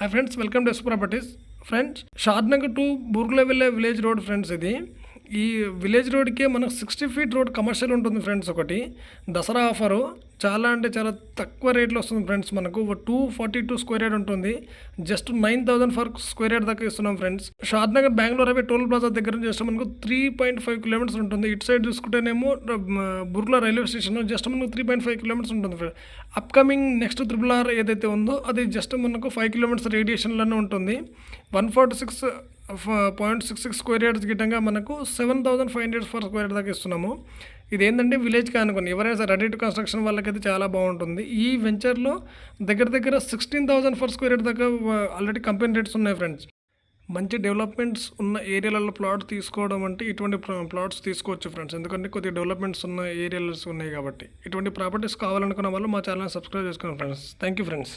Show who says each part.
Speaker 1: Hi friends welcome to S properties friends Shadnagar to బూర్గులో వెళ్ళే village road friends ఇది. ఈ village రోడ్కే మనకు సిక్స్టీ ఫీట్ రోడ్ కమర్షియల్ ఉంటుంది ఫ్రెండ్స్ ఒకటి. దసరా ఆఫరు చాలా అంటే చాలా తక్కువ రేట్లో వస్తుంది ఫ్రెండ్స్ మనకు. Two forty two square yard ఉంటుంది. Just nine thousand for square yard దాకా ఇస్తున్నాం friends. Shadnagar Bengaluru highway toll plaza దగ్గర నుంచి జస్ట్ మనకు త్రీ పాయింట్ ఫైవ్ కిలోమీటర్స్ ఉంటుంది. ఇటు సైడ్ చూసుకుంటేనేమో బుర్లా రైల్వే స్టేషన్ జస్ట్ మనకు త్రీ పాయింట్ ఫైవ్ కిలోమీటర్స్ ఉంటుంది friend upcoming next triple R ఏదైతే ఉందో అది జస్ట్ మనకు ఫైవ్ కిలోమీటర్స్ రేడియేషన్లోనే ఉంటుంది. One forty six point six six square yards గిట్టంగా మనకు seven thousand five hundred for square yard దాకా ఇస్తున్నాము. ఇది ఏంటంటే విలేజ్కి అనుకోండి. ఎవరైనా రెడీ టు కన్స్ట్రక్షన్ వాళ్ళకైతే చాలా బాగుంటుంది. ఈ వెంచర్లో దగ్గర దగ్గర sixteen thousand for square yard దాకా ఆల్రెడీ కంపెనీ రేట్స్ ఉన్నాయి ఫ్రెండ్స్ మంచి డెవలప్మెంట్స్ ఉన్న ఏరియాలలో ప్లాట్ తీసుకోవడం అంటే ఇటువంటి ప్లాట్స్ తీసుకోవచ్చు ఫ్రెండ్స్ ఎందుకంటే కొద్దిగా డెవలప్మెంట్స్ ఉన్న ఏరియాస్ ఉన్నాయి కాబట్టి. ఇటువంటి ప్రాపర్టీస్ కావాలనుకున్న వాళ్ళు మా ఛానల్ సబ్స్క్రైబ్ చేసుకోండి ఫ్రెండ్స్ థ్యాంక్ యూ ఫ్రెండ్స్